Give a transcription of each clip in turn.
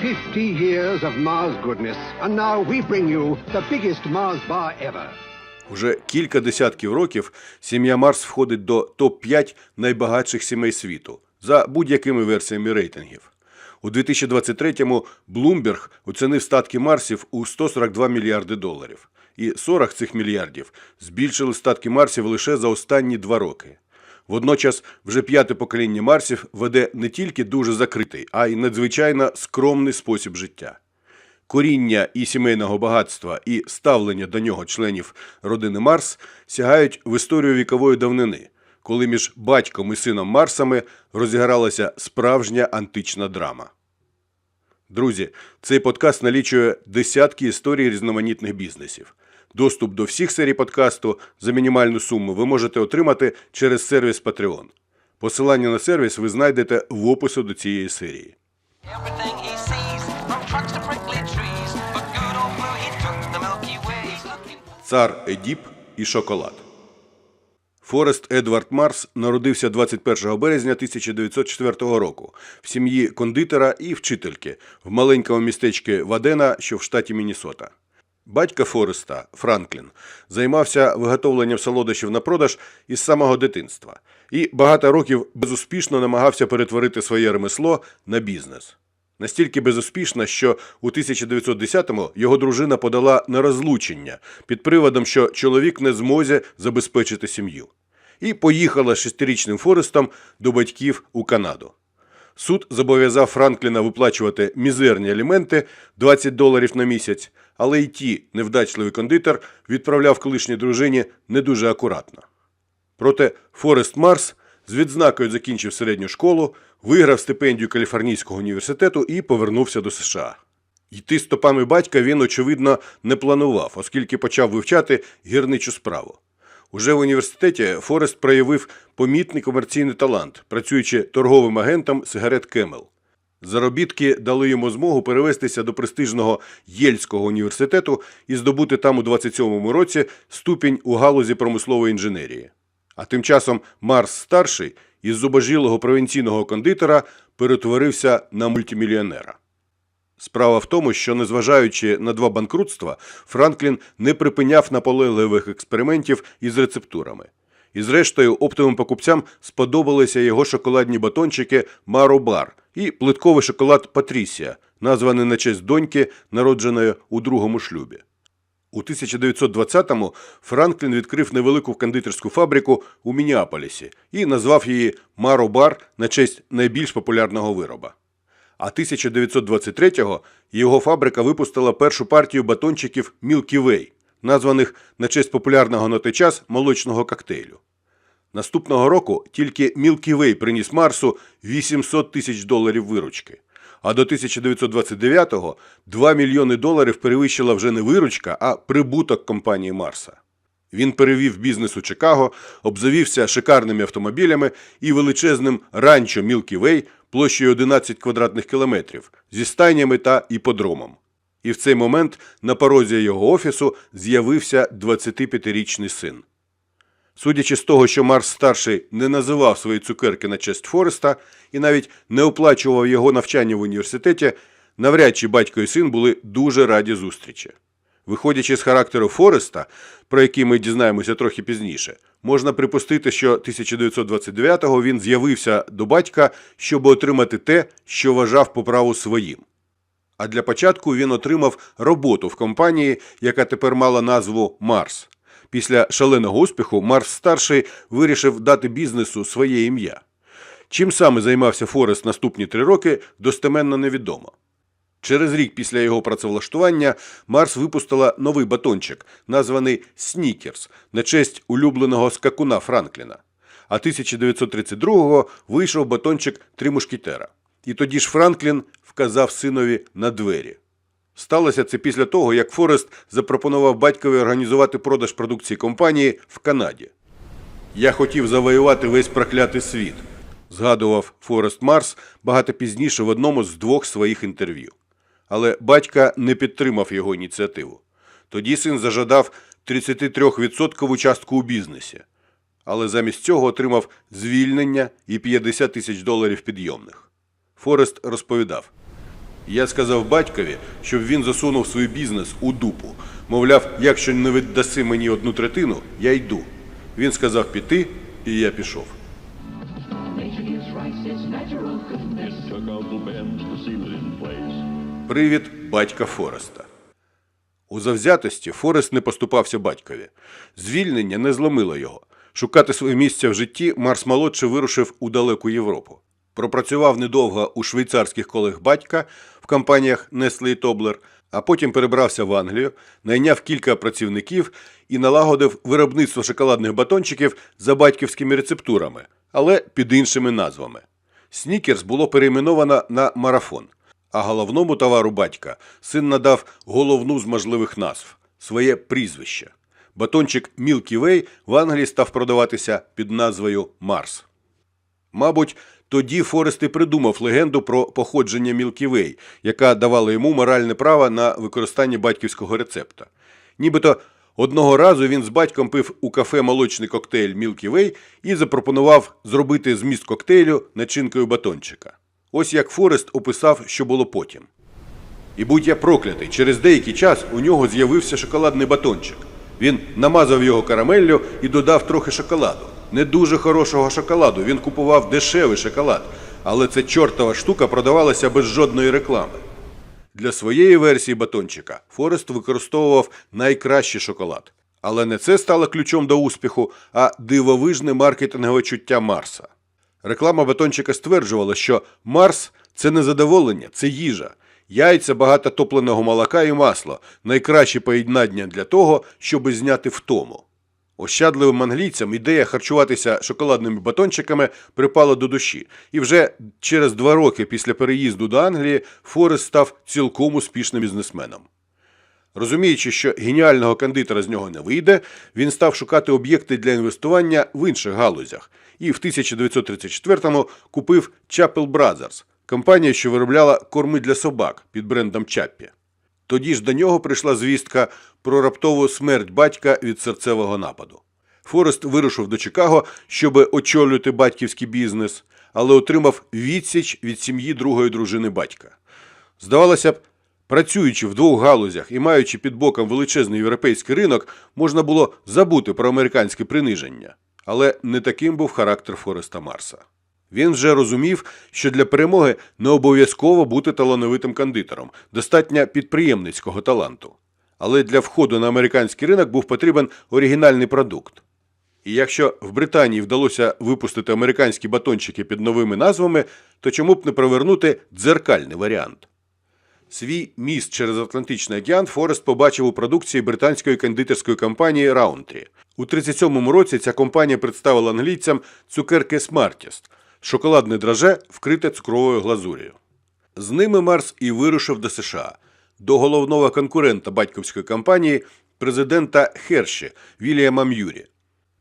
50 years of Mars goodness, and now we bring you the biggest Mars bar ever. Уже кілька десятків років сім'я Марс входить до топ-5 найбагатших сімей світу за будь-якими версіями рейтингів. У 2023-му Bloomberg оцінив статки Марсів у 142 мільярди доларів. І 40 цих мільярдів збільшили статки Марсів лише за останні два роки. Водночас вже п'яте покоління Марсів веде не тільки дуже закритий, а й надзвичайно скромний спосіб життя. Коріння і сімейного багатства, і ставлення до нього членів родини Марс сягають в історію вікової давнини, коли між батьком і сином Марсами розігралася справжня антична драма. Друзі, цей подкаст налічує десятки історій різноманітних бізнесів. Доступ до всіх серій подкасту за мінімальну суму ви можете отримати через сервіс Patreon. Посилання на сервіс ви знайдете в опису до цієї серії. Цар Едіп і шоколад. Форест Едвард Марс народився 21 березня 1904 року в сім'ї кондитера і вчительки в маленькому містечку Вадена, що в штаті Міннесота. Батька Фореста, Франклін, займався виготовленням солодощів на продаж із самого дитинства і багато років безуспішно намагався перетворити своє ремесло на бізнес. Настільки безуспішно, що у 1910-му його дружина подала на розлучення під приводом, що чоловік не зможе забезпечити сім'ю, і поїхала шестирічним Форестом до батьків у Канаду. Суд зобов'язав Франкліна виплачувати мізерні аліменти 20 доларів на місяць, але й ті невдачливий кондитер відправляв колишній дружині не дуже акуратно. Проте Форест Марс з відзнакою закінчив середню школу, виграв стипендію Каліфорнійського університету і повернувся до США. Йти стопами батька він, очевидно, не планував, оскільки почав вивчати гірничу справу. Уже в університеті Форест проявив помітний комерційний талант, працюючи торговим агентом сигарет Кемел. Заробітки дали йому змогу перевестися до престижного Єльського університету і здобути там у 27-му році ступінь у галузі промислової інженерії. А тим часом Марс старший із зубожілого провінційного кондитера перетворився на мультимільйонера. Справа в тому, що, незважаючи на два банкрутства, Франклін не припиняв наполегливих експериментів із рецептурами. І зрештою, оптовим покупцям сподобалися його шоколадні батончики Маро Бар і плитковий шоколад Патрісія, названий на честь доньки, народженої у другому шлюбі. У 1920-му Франклін відкрив невелику кондитерську фабрику у Мініаполісі і назвав її Маро Бар на честь найбільш популярного вироба. А 1923-го його фабрика випустила першу партію батончиків Milky Way, названих на честь популярного на той час молочного коктейлю. Наступного року тільки Milky Way приніс Марсу 800 тисяч доларів виручки. А до 1929-го 2 мільйони доларів перевищила вже не виручка, а прибуток компанії Марса. Він перевів бізнес у Чикаго, обзавівся шикарними автомобілями і величезним ранчо Milky Way площею 11 квадратних кілометрів зі стайнями та іподромом. І в цей момент на порозі його офісу з'явився 25-річний син. Судячи з того, що Марс старший не називав свої цукерки на честь Фореста і навіть не оплачував його навчання в університеті, навряд чи батько і син були дуже раді зустрічі. Виходячи з характеру Фореста, про який ми дізнаємося трохи пізніше, можна припустити, що 1929-го він з'явився до батька, щоб отримати те, що вважав по праву своїм. А для початку він отримав роботу в компанії, яка тепер мала назву Марс. Після шаленого успіху Марс старший вирішив дати бізнесу своє ім'я. Чим саме займався Форест наступні три роки, достеменно невідомо. Через рік після його працевлаштування Марс випустила новий батончик, названий Снікерс, на честь улюбленого скакуна Франкліна. А 1932-го вийшов батончик Три мушкетера. І тоді ж Франклін вказав синові на двері. Сталося це після того, як Форест запропонував батькові організувати продаж продукції компанії в Канаді. Я хотів завоювати весь проклятий світ, згадував Форест Марс багато пізніше в одному з двох своїх інтерв'ю. Але батька не підтримав його ініціативу. Тоді син зажадав 33% частку у бізнесі, але замість цього отримав звільнення і 50 тисяч доларів підйомних. Форест розповідав: Я сказав батькові, щоб він засунув свій бізнес у дупу. Мовляв, якщо не віддаси мені одну третину, я йду. Він сказав піти, і я пішов. Привід батька Фореста. У завзятості Форест не поступався батькові. Звільнення не зломило його. Шукати своє місце в житті Марс молодший вирушив у далеку Європу. Пропрацював недовго у швейцарських колег батька в компаніях Nestle і Tobler, а потім перебрався в Англію, найняв кілька працівників і налагодив виробництво шоколадних батончиків за батьківськими рецептурами, але під іншими назвами. Снікерс було перейменовано на марафон, а головному товару батька син надав головну з можливих назв своє прізвище. Батончик Milky Way в Англії став продаватися під назвою Марс. Мабуть, тоді Форест і придумав легенду про походження Milky Way, яка давала йому моральне право на використання батьківського рецепта. Нібито одного разу він з батьком пив у кафе молочний коктейль Milky Way і запропонував зробити зміст коктейлю начинкою батончика. Ось як Форест описав, що було потім. І будь я проклятий, через деякий час у нього з'явився шоколадний батончик. Він намазав його карамеллю і додав трохи шоколаду. Не дуже хорошого шоколаду, він купував дешевий шоколад, але ця чортова штука продавалася без жодної реклами. Для своєї версії батончика Форест використовував найкращий шоколад. Але не це стало ключом до успіху, а дивовижне маркетингове чуття Марса. Реклама батончика стверджувала, що Марс це не задоволення, це їжа. Яйця, багато топленого молока і масло найкраще поєднання для того, щоб зняти втому. Ощадливим англійцям ідея харчуватися шоколадними батончиками припала до душі, і вже через два роки після переїзду до Англії Форест став цілком успішним бізнесменом. Розуміючи, що геніального кондитера з нього не вийде, він став шукати об'єкти для інвестування в інших галузях і в 1934-му купив Chapel Brothers, компанію, що виробляла корми для собак під брендом Чаппі. Тоді ж до нього прийшла звістка про раптову смерть батька від серцевого нападу. Форест вирушив до Чикаго, щоб очолювати батьківський бізнес, але отримав відсіч від сім'ї другої дружини батька. Здавалося б, працюючи в двох галузях і маючи під боком величезний європейський ринок, можна було забути про американське приниження. Але не таким був характер Фореста Марса. Він вже розумів, що для перемоги не обов'язково бути талановитим кондитером, достатньо підприємницького таланту. Але для входу на американський ринок був потрібен оригінальний продукт. І якщо в Британії вдалося випустити американські батончики під новими назвами, то чому б не провернути дзеркальний варіант? Свій міст через Атлантичний океан Форест побачив у продукції британської кондитерської компанії Roundtree. У 37-му році ця компанія представила англійцям цукерки Smartest – шоколадне драже, вкрите цукровою глазур'ю. З ними Марс і вирушив до США, до головного конкурента батьківської компанії, президента Херші Вільяма М'юрі.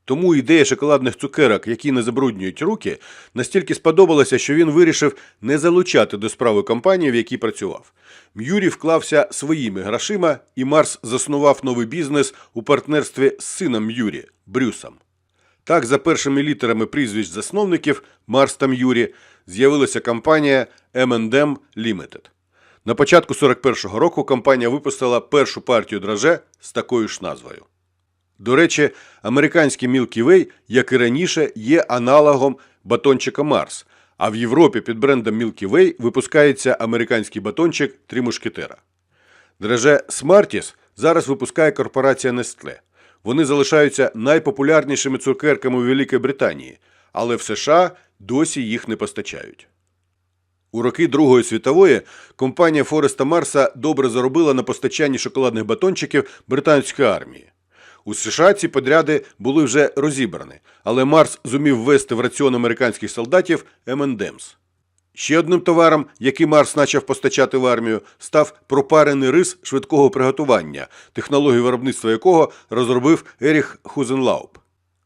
Тому ідея шоколадних цукерок, які не забруднюють руки, настільки сподобалася, що він вирішив не залучати до справи компанії, в якій працював. М'юрі вклався своїми грошима, і Марс заснував новий бізнес у партнерстві з сином М'юрі Брюсом. Так, за першими літерами прізвищ засновників Марс та М'юрі з'явилася компанія M&M Limited. На початку 41-го року компанія випустила першу партію драже з такою ж назвою. До речі, американський Milky Way, як і раніше, є аналогом батончика Марс, а в Європі під брендом Milky Way випускається американський батончик Три мушкетера. Драже Smarties зараз випускає корпорація Nestle. Вони залишаються найпопулярнішими цукерками у Великій Британії, але в США досі їх не постачають. У роки Другої світової компанія Фореста Марса добре заробила на постачанні шоколадних батончиків британської армії. У США ці подряди були вже розібрані, але Марс зумів ввести в раціон американських солдатів M&M's. Ще одним товаром, який Марс почав постачати в армію, став пропарений рис швидкого приготування, технологію виробництва якого розробив Еріх Хузенлауп.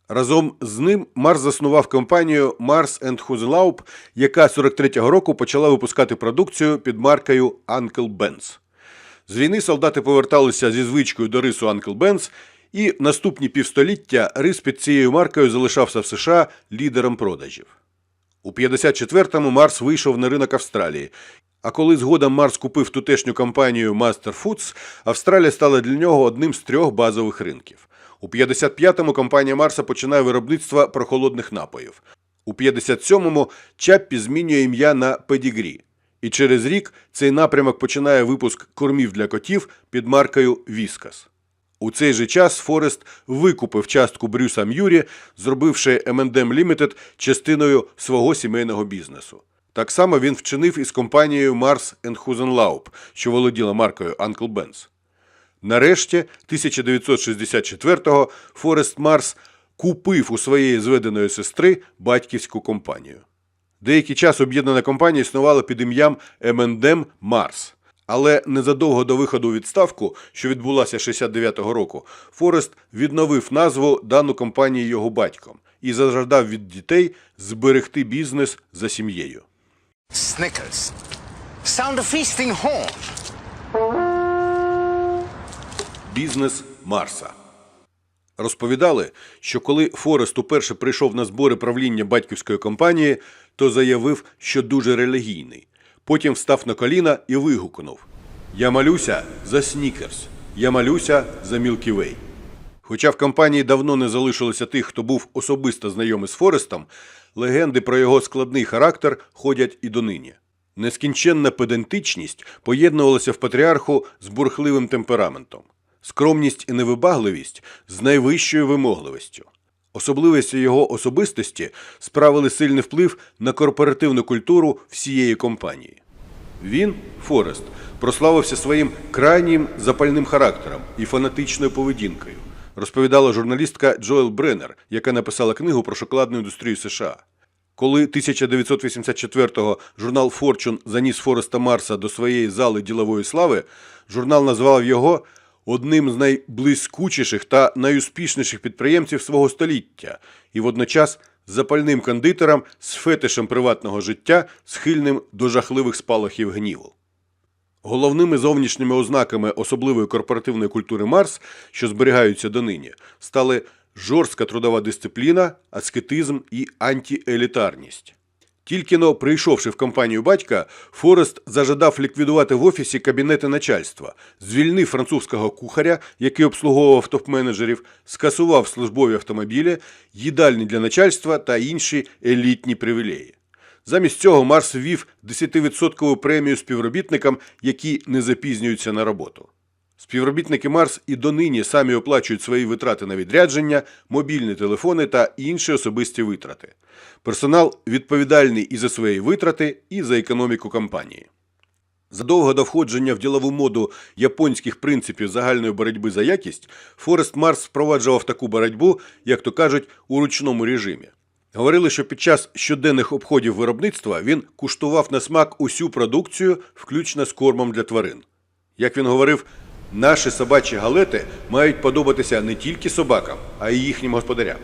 Разом з ним Марс заснував компанію Mars Husenlaup, яка 43-го року почала випускати продукцію під маркою Uncle Ben's. З війни солдати поверталися зі звичкою до рису Uncle Ben's, і наступні півстоліття рис під цією маркою залишався в США лідером продажів. У 54-му Марс вийшов на ринок Австралії. А коли згодом Марс купив тутешню компанію Master Foods, Австралія стала для нього одним з трьох базових ринків. У 55-му компанія Марса починає виробництво прохолодних напоїв. У 57-му Чаппі змінює ім'я на Педігрі. І через рік цей напрямок починає випуск кормів для котів під маркою Віскас. У цей же час Форест викупив частку Брюса М'юрі, зробивши M&M Limited частиною свого сімейного бізнесу. Так само він вчинив із компанією Mars Husenlaub, що володіла маркою Uncle Ben's. Нарешті, 1964-го Форест Марс купив у своєї зведеної сестри батьківську компанію. Деякий час об'єднана компанія існувала під ім'ям M&M Mars. Але незадовго до виходу у відставку, що відбулася 69-го року, Форест відновив назву дану компанії його батьком і зажадав від дітей зберегти бізнес за сім'єю. Snickers. Sound of feasting horn. Бізнес Марса. Розповідали, що коли Форест уперше прийшов на збори правління батьківської компанії, то заявив, що дуже релігійний. Потім встав на коліна і вигукнув: Я молюся за Снікерс, я молюся за Мілкі Вей. Хоча в компанії давно не залишилося тих, хто був особисто знайомий з Форестом, легенди про його складний характер ходять і донині. Нескінченна педантичність поєднувалася в патріарху з бурхливим темпераментом, скромність і невибагливість з найвищою вимогливістю. Особливості його особистості справили сильний вплив на корпоративну культуру всієї компанії. Він, Форест, прославився своїм крайнім запальним характером і фанатичною поведінкою, розповідала журналістка Джоел Бреннер, яка написала книгу про шоколадну індустрію США. Коли 1984-го журнал Fortune заніс Фореста Марса до своєї зали ділової слави, журнал назвав його одним з найблискучіших та найуспішніших підприємців свого століття і водночас запальним кондитером з фетишем приватного життя, схильним до жахливих спалахів гніву. Головними зовнішніми ознаками особливої корпоративної культури Марс, що зберігаються донині, стали жорстка трудова дисципліна, аскетизм і антиелітарність. Тільки но прийшовши в компанію батька, Форест зажадав ліквідувати в офісі кабінети начальства, звільнив французького кухаря, який обслуговував топ-менеджерів, скасував службові автомобілі, їдальні для начальства та інші елітні привілеї. Замість цього Марс ввів 10% премію співробітникам, які не запізнюються на роботу. Співробітники Марс і донині самі оплачують свої витрати на відрядження, мобільні телефони та інші особисті витрати. Персонал відповідальний і за свої витрати, і за економіку компанії. Задовго до входження в ділову моду японських принципів загальної боротьби за якість, Форест Марс впроваджував таку боротьбу, як то кажуть, у ручному режимі. Говорили, що під час щоденних обходів виробництва він куштував на смак усю продукцію, включно з кормом для тварин. Як він говорив, наші собачі галети мають подобатися не тільки собакам, а й їхнім господарям.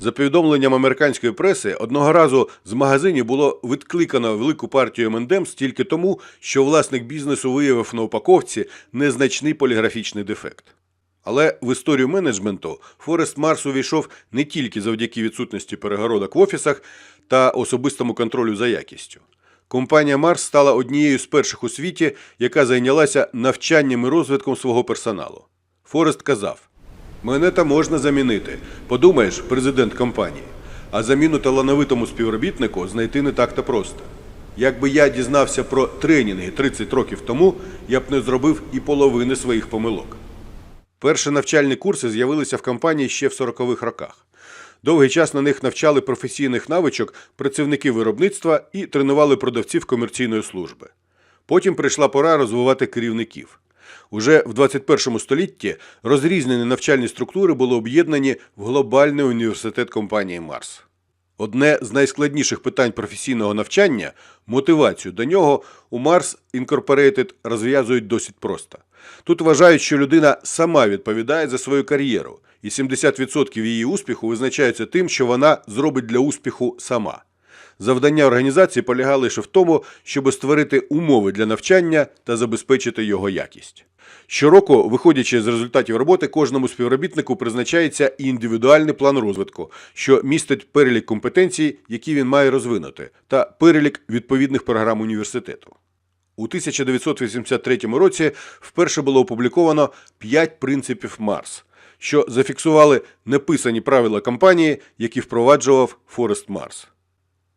За повідомленням американської преси, одного разу з магазинів було відкликано велику партію МНДМ тільки тому, що власник бізнесу виявив на упаковці незначний поліграфічний дефект. Але в історію менеджменту Форест Марс увійшов не тільки завдяки відсутності перегородок в офісах та особистому контролю за якістю. Компанія Марс стала однією з перших у світі, яка зайнялася навчанням і розвитком свого персоналу. Форест казав: Мене там можна замінити. Подумаєш, президент компанії. А заміну талановитому співробітнику знайти не так-то просто. Якби я дізнався про тренінги 30 років тому, я б не зробив і половини своїх помилок. Перші навчальні курси з'явилися в компанії ще в 40-х роках. Довгий час на них навчали професійних навичок працівники виробництва і тренували продавців комерційної служби. Потім прийшла пора розвивати керівників. Уже в 21 столітті розрізнені навчальні структури були об'єднані в глобальний університет компанії Марс. Одне з найскладніших питань професійного навчання мотивацію до нього у Mars Incorporated розв'язують досить просто. Тут вважають, що людина сама відповідає за свою кар'єру, і 70% її успіху визначаються тим, що вона зробить для успіху сама. Завдання організації полягали лише в тому, щоб створити умови для навчання та забезпечити його якість. Щороку, виходячи з результатів роботи, кожному співробітнику призначається індивідуальний план розвитку, що містить перелік компетенцій, які він має розвинути, та перелік відповідних програм університету. У 1983 році вперше було опубліковано 5 принципів Марс, що зафіксували неписані правила компанії, які впроваджував Форест Марс.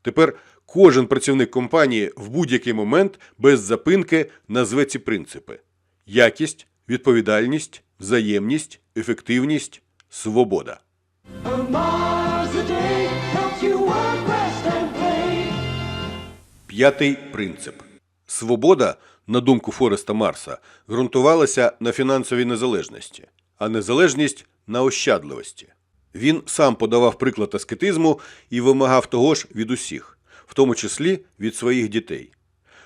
Тепер кожен працівник компанії в будь-який момент без запинки назве ці принципи: якість, відповідальність, взаємність, ефективність, свобода. П'ятий принцип. Свобода, на думку Фореста Марса, ґрунтувалася на фінансовій незалежності, а незалежність на ощадливості. Він сам подавав приклад аскетизму і вимагав того ж від усіх, в тому числі від своїх дітей.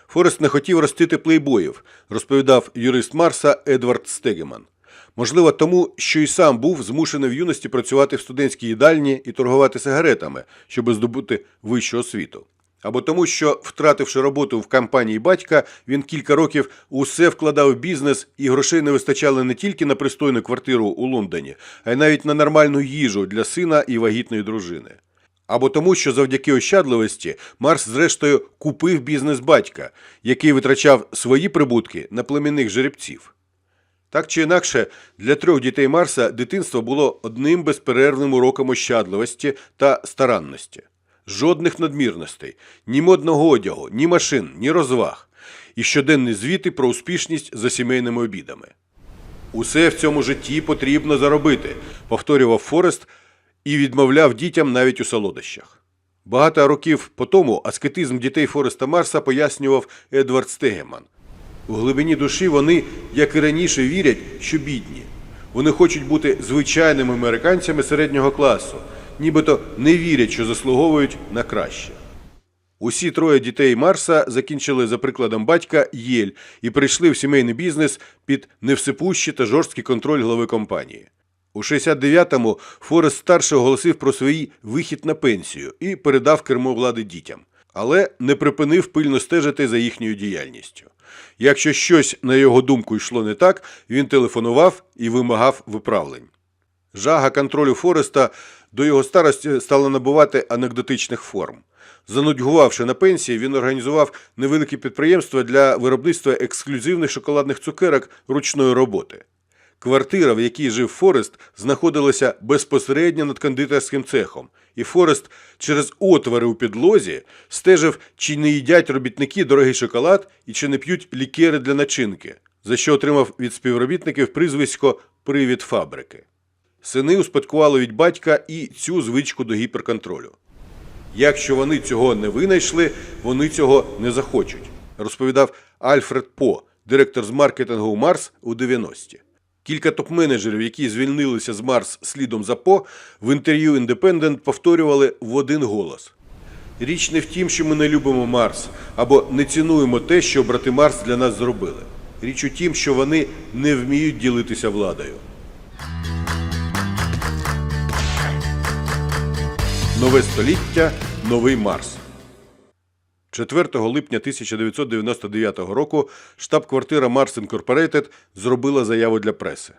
Форест не хотів ростити плейбоїв, розповідав юрист Марса Едвард Стегеман. Можливо, тому, що й сам був змушений в юності працювати в студентській їдальні і торгувати сигаретами, щоб здобути вищу освіту. Або тому, що, втративши роботу в компанії батька, він кілька років усе вкладав в бізнес, і грошей не вистачало не тільки на пристойну квартиру у Лондоні, а й навіть на нормальну їжу для сина і вагітної дружини. Або тому, що завдяки ощадливості Марс, зрештою, купив бізнес батька, який витрачав свої прибутки на племінних жеребців. Так чи інакше, для трьох дітей Марса дитинство було одним безперервним уроком ощадливості та старанності. Жодних надмірностей, ні модного одягу, ні машин, ні розваг. І щоденні звіти про успішність за сімейними обідами. Усе в цьому житті потрібно заробити, повторював Форест і відмовляв дітям навіть у солодощах. Багато років по тому аскетизм дітей Фореста Марса пояснював Едвард Стегеман. У глибині душі вони, як і раніше, вірять, що бідні. Вони хочуть бути звичайними американцями середнього класу, нібито не вірять, що заслуговують на краще. Усі троє дітей Марса закінчили за прикладом батька Єль і прийшли в сімейний бізнес під невсипущий та жорсткий контроль глави компанії. У 69-му Форест старший оголосив про свій вихід на пенсію і передав кермо влади дітям, але не припинив пильно стежити за їхньою діяльністю. Якщо щось, на його думку, йшло не так, він телефонував і вимагав виправлень. Жага контролю Фореста до його старості стала набувати анекдотичних форм. Занудьгувавши на пенсії, він організував невелике підприємство для виробництва ексклюзивних шоколадних цукерок ручної роботи. Квартира, в якій жив Форест, знаходилася безпосередньо над кондитерським цехом, і Форест через отвори у підлозі стежив, чи не їдять робітники дорогий шоколад і чи не п'ють лікери для начинки, за що отримав від співробітників прізвисько Привід фабрики. Сини успадкували від батька і цю звичку до гіперконтролю. Якщо вони цього не винайшли, вони цього не захочуть, розповідав Альфред По, директор з маркетингу Марс у 90-ті. Кілька топ-менеджерів, які звільнилися з Марс слідом за По, в інтерв'ю Independent повторювали в один голос. Річ не в тім, що ми не любимо Марс або не цінуємо те, що брати Марс для нас зробили. Річ у тім, що вони не вміють ділитися владою. Нове століття, новий Марс. 4 липня 1999 року штаб-квартира Mars Incorporated зробила заяву для преси.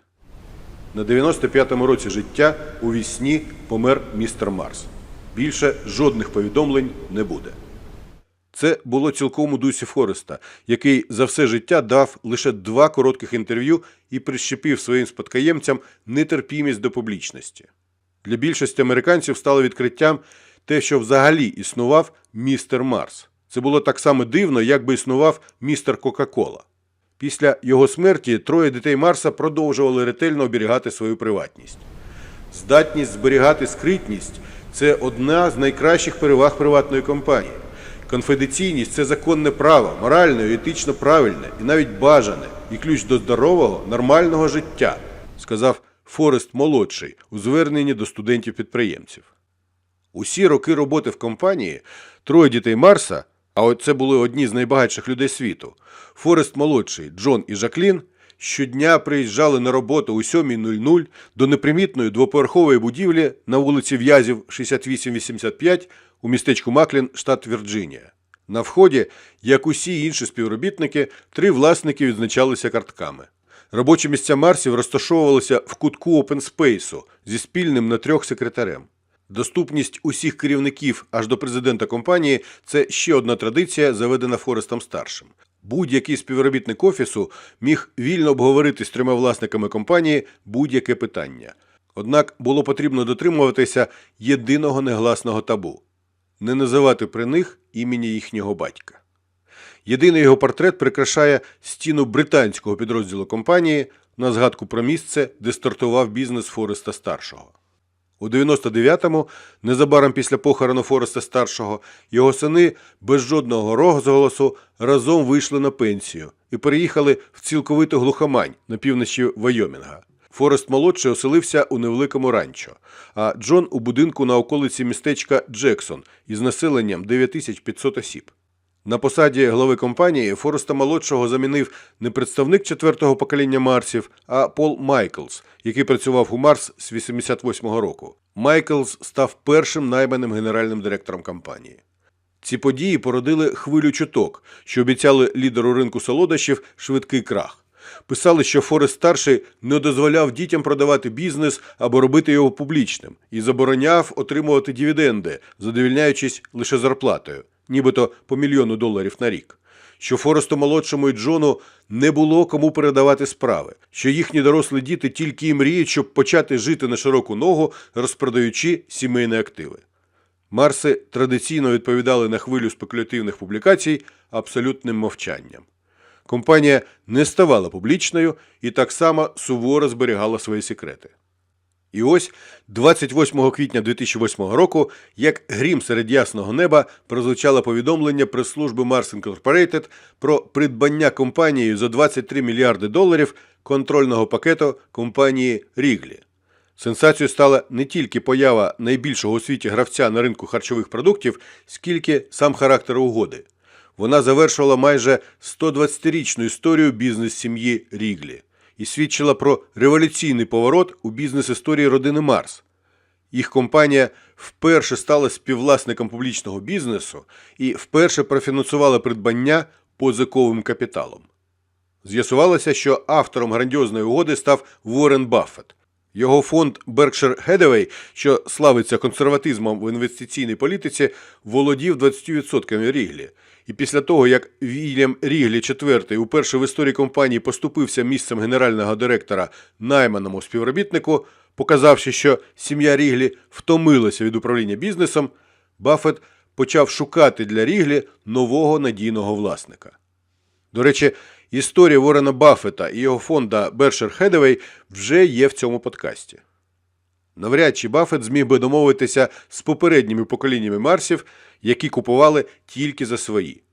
На 95-му році життя у вісні помер містер Марс. Більше жодних повідомлень не буде. Це було цілком у дусі Фореста, який за все життя дав лише два коротких інтерв'ю і прищепив своїм спадкоємцям нетерпімість до публічності. Для більшості американців стало відкриттям те, що взагалі існував містер Марс. Це було так само дивно, як би існував містер Кока-Кола. Після його смерті троє дітей Марса продовжували ретельно оберігати свою приватність. Здатність зберігати скритність це одна з найкращих переваг приватної компанії. Конфіденційність це законне право, моральне етично правильне, і навіть бажане, і ключ до здорового, нормального життя, сказав Форест молодший у зверненні до студентів-підприємців. Усі роки роботи в компанії троє дітей Марса, а от це були одні з найбагатших людей світу, Форест молодший, Джон і Жаклін, щодня приїжджали на роботу о 7.00 до непримітної двоповерхової будівлі на вулиці В'язів 6885 у містечку Маклін, штат Вірджинія. На вході, як усі інші співробітники, три власники відзначалися картками. Робочі місця Марсів розташовувалися в кутку опенспейсу зі спільним на трьох секретарем. Доступність усіх керівників аж до президента компанії це ще одна традиція, заведена Форестом старшим. Будь-який співробітник офісу міг вільно обговорити з трьома власниками компанії будь-яке питання. Однак було потрібно дотримуватися єдиного негласного табу не називати при них імені їхнього батька. Єдиний його портрет прикрашає стіну британського підрозділу компанії на згадку про місце, де стартував бізнес Фореста старшого. У 99-му, незабаром після похорону Фореста старшого, його сини без жодного розголосу разом вийшли на пенсію і переїхали в цілковиту глухомань на півночі Вайомінга. Форест молодший оселився у невеликому ранчо, а Джон у будинку на околиці містечка Джексон із населенням 9500 осіб. На посаді глави компанії Фореста молодшого замінив не представник четвертого покоління Марсів, а Пол Майклс, який працював у Марс з 88-го року. Майклс став першим найманим генеральним директором компанії. Ці події породили хвилю чуток, що обіцяли лідеру ринку солодощів швидкий крах. Писали, що Форест старший не дозволяв дітям продавати бізнес або робити його публічним і забороняв отримувати дивіденди, задовільняючись лише зарплатою, нібито по мільйону доларів на рік. Що Форесту молодшому і Джону не було кому передавати справи, що їхні дорослі діти тільки і мріють, щоб почати жити на широку ногу, розпродаючи сімейні активи. Марси традиційно відповідали на хвилю спекулятивних публікацій абсолютним мовчанням. Компанія не ставала публічною і так само суворо зберігала свої секрети. І ось 28 квітня 2008 року, як грім серед ясного неба, прозвучало повідомлення прес-служби Mars Incorporated про придбання компанією за 23 мільярди доларів контрольного пакету компанії Ріглі. Сенсацією стала не тільки поява найбільшого у світі гравця на ринку харчових продуктів, скільки сам характер угоди. Вона завершувала майже 120-річну історію бізнес-сім'ї Ріглі і свідчила про революційний поворот у бізнес-історії родини Марс. Їх компанія вперше стала співвласником публічного бізнесу і вперше профінансувала придбання позиковим капіталом. З'ясувалося, що автором грандіозної угоди став Уоррен Баффет. Його фонд Berkshire Hathaway, що славиться консерватизмом в інвестиційній політиці, володів 20% Ріглі. І після того, як Вільям Ріглі IV уперше в історії компанії поступився місцем генерального директора найманому співробітнику, показавши, що сім'я Ріглі втомилася від управління бізнесом, Баффет почав шукати для Ріглі нового надійного власника. До речі, історія Ворена Баффета і його фонда Berkshire Hathaway вже є в цьому подкасті. Навряд чи Баффет зміг би домовитися з попередніми поколіннями Марсів, які купували тільки за свої.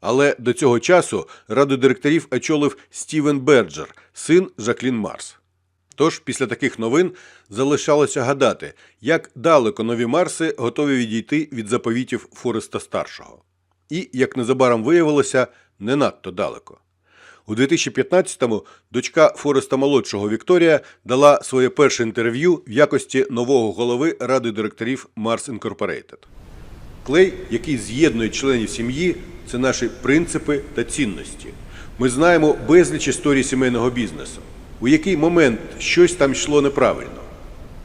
Але до цього часу раду директорів очолив Стівен Берджер, син Жаклін Марс. Тож після таких новин залишалося гадати, як далеко нові Марси готові відійти від заповітів Фореста старшого. І, як незабаром виявилося, не надто далеко. У 2015-му дочка Фореста молодшого Вікторія дала своє перше інтерв'ю в якості нового голови ради директорів Mars Incorporated. Клей, який з'єднує членів сім'ї, це наші принципи та цінності. Ми знаємо безліч історій сімейного бізнесу, у який момент щось там йшло неправильно,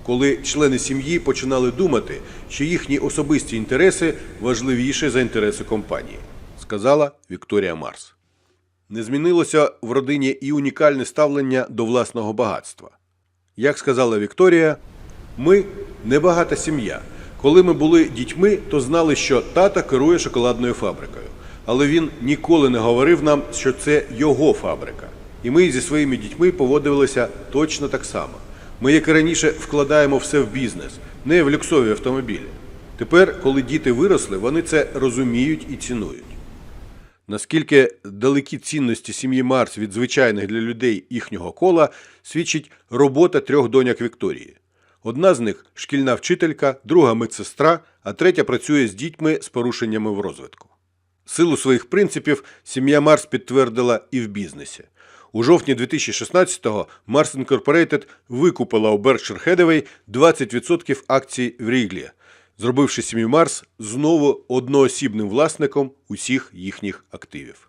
коли члени сім'ї починали думати, що їхні особисті інтереси важливіші за інтереси компанії, сказала Вікторія Марс. Не змінилося в родині і унікальне ставлення до власного багатства. Як сказала Вікторія, ми небагата сім'я. Коли ми були дітьми, то знали, що тата керує шоколадною фабрикою. Але він ніколи не говорив нам, що це його фабрика. І ми зі своїми дітьми поводилися точно так само. Ми, як і раніше, вкладаємо все в бізнес, не в люксові автомобілі. Тепер, коли діти виросли, вони це розуміють і цінують. Наскільки далекі цінності сім'ї Марс від звичайних для людей їхнього кола, свідчить робота трьох доньок Вікторії. Одна з них шкільна вчителька, друга медсестра, а третя працює з дітьми з порушеннями в розвитку. Силу своїх принципів сім'я Марс підтвердила і в бізнесі. У жовтні 2016-го Mars Incorporated викупила у Berkshire Hathaway 20% акцій в Ріглі зробивши сім'ю Марс знову одноосібним власником усіх їхніх активів.